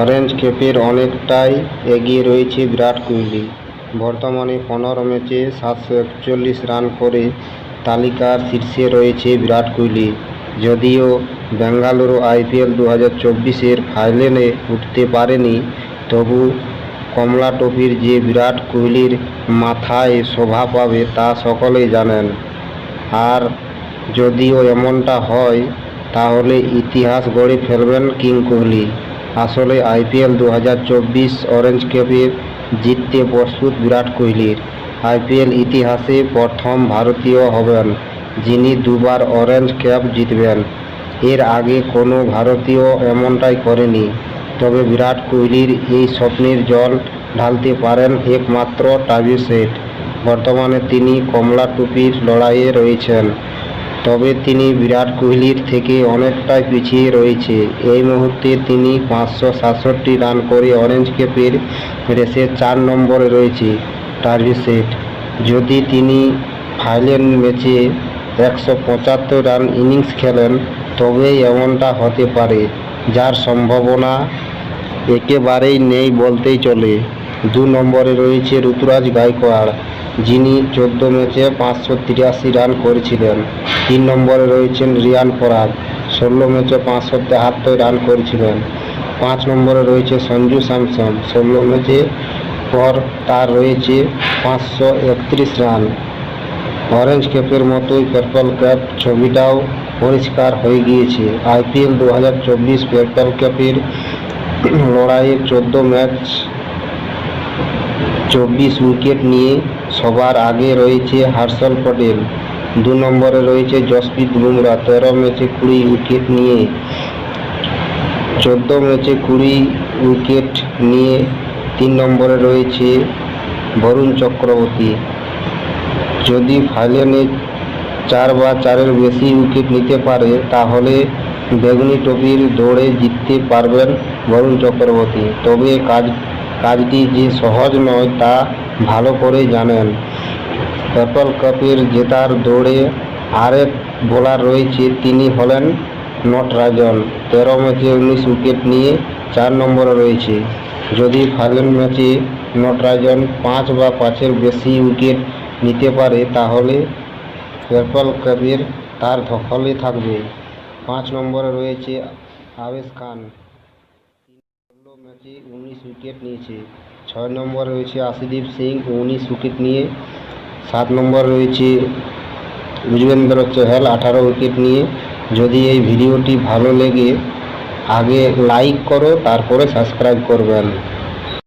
Orange ক্যাপের অনেকটাই এগিয়ে রয়েছে বিরাট কোহলি। বর্তমানে পনেরো ম্যাচে সাতশো একচল্লিশ রান করে তালিকার শীর্ষে রয়েছে বিরাট কোহলি। যদিও বেঙ্গালুরু আইপিএল দু হাজার চব্বিশের ফাইনালে উঠতে পারেনি, তবু কমলা টপির যে বিরাট কোহলির মাথায় শোভা পাবে তা সকলেই জানেন। আর যদিও এমনটা হয়, তাহলে ইতিহাস গড়ে ফেলবেন কিং কোহলি। আসলে আইপিএল দু হাজার চব্বিশ অরেঞ্জ ক্যাপে জিততে প্রস্তুত বিরাট কোহলির। আইপিএল ইতিহাসে প্রথম ভারতীয় হবেন, যিনি দুবার অরেঞ্জ ক্যাপ জিতবেন। এর আগে কোনো ভারতীয় এমনটাই করেনি। তবে বিরাট কোহলির এই স্বপ্নের জল ঢালতে পারেন একমাত্র টাভি সেট। বর্তমানে তিনি কমলা টুপির লড়াইয়ে রয়েছেন। তবে তিনি বিরাট কোহলির থেকে অনেকটাই পিছিয়ে রয়েছে। এই মুহূর্তে তিনি পাঁচশো সাতষট্টি রান করে অরেঞ্জ ক্যাপের রেসে চার নম্বরে রয়েছে টার্ভি সেট। যদি তিনি ফাইনাল ম্যাচে একশো পঁচাত্তর রান ইনিংস খেলেন তবেই এমনটা হতে পারে, যার সম্ভাবনা একেবারেই নেই বলতেই চলে। দু নম্বরে রয়েছে ঋতুরাজ গায়কোয়াড় যিনি চোদ্দ ম্যাচে পাঁচশো তিরাশি রান করেছিলেন। তিন নম্বরে রয়েছেন রিয়ান পরাগ ষোলো ম্যাচে পাঁচশো তেহাত্তর রান করেছিলেন। পাঁচ নম্বরে রয়েছে সঞ্জু স্যামসন, ষোলো ম্যাচে পর তার রয়েছে পাঁচশো একত্রিশ রান। অরেঞ্জ ক্যাপের মতোই পার্পল ক্যাপ ছবিটাও পরিষ্কার হয়ে গিয়েছে। আইপিএল দু হাজার চব্বিশ পার্পল ক্যাপের লড়াইয়ের চোদ্দ ম্যাচ চব্বিশ উইকেট নিয়ে সবার আগে রয়েছে হার্ষল পটেল দু নম্বরে রয়েছে জসপ্রীত বুমরা তেরো ম্যাচে কুড়ি উইকেট নিয়ে, চোদ্দ ম্যাচে কুড়ি উইকেট নিয়ে, তিন নম্বরে রয়েছে বরুণ চক্রবর্তী যদি ফাইনালে চার বা চারের বেশি উইকেট নিতে পারে, তাহলে বেগুনি টপির দৌড়ে জিততে পারবেন বরুণ চক্রবর্তী তবে কাজ কাজটি যে সহজ নয় তা ভালো করেই জানেন। পার্পল কাপের জেতার দৌড়ে আরেক বোলার রয়েছে, তিনি হলেন নটরাজন। তেরো ম্যাচে উনিশ উইকেট নিয়ে চার নম্বরে রয়েছে। যদি ফাইনাল ম্যাচে নটরাজন পাঁচ বা পাঁচের বেশি উইকেট নিতে পারে, তাহলে পার্পল কাপের তার দখলে থাকবে। পাঁচ নম্বরে রয়েছে আবেশ খান। ম্যাচে উনিশ উইকেট নিয়েছে। ছয় নম্বর রয়েছে আশিদীপ সিং, উনিশ উইকেট নিয়ে। সাত নম্বর রয়েছে যুজবেন্দ্র চহল, আঠারো উইকেট নিয়ে। যদি এই ভিডিওটি ভালো লেগে, আগে লাইক করো, তারপরে সাবস্ক্রাইব করবেন।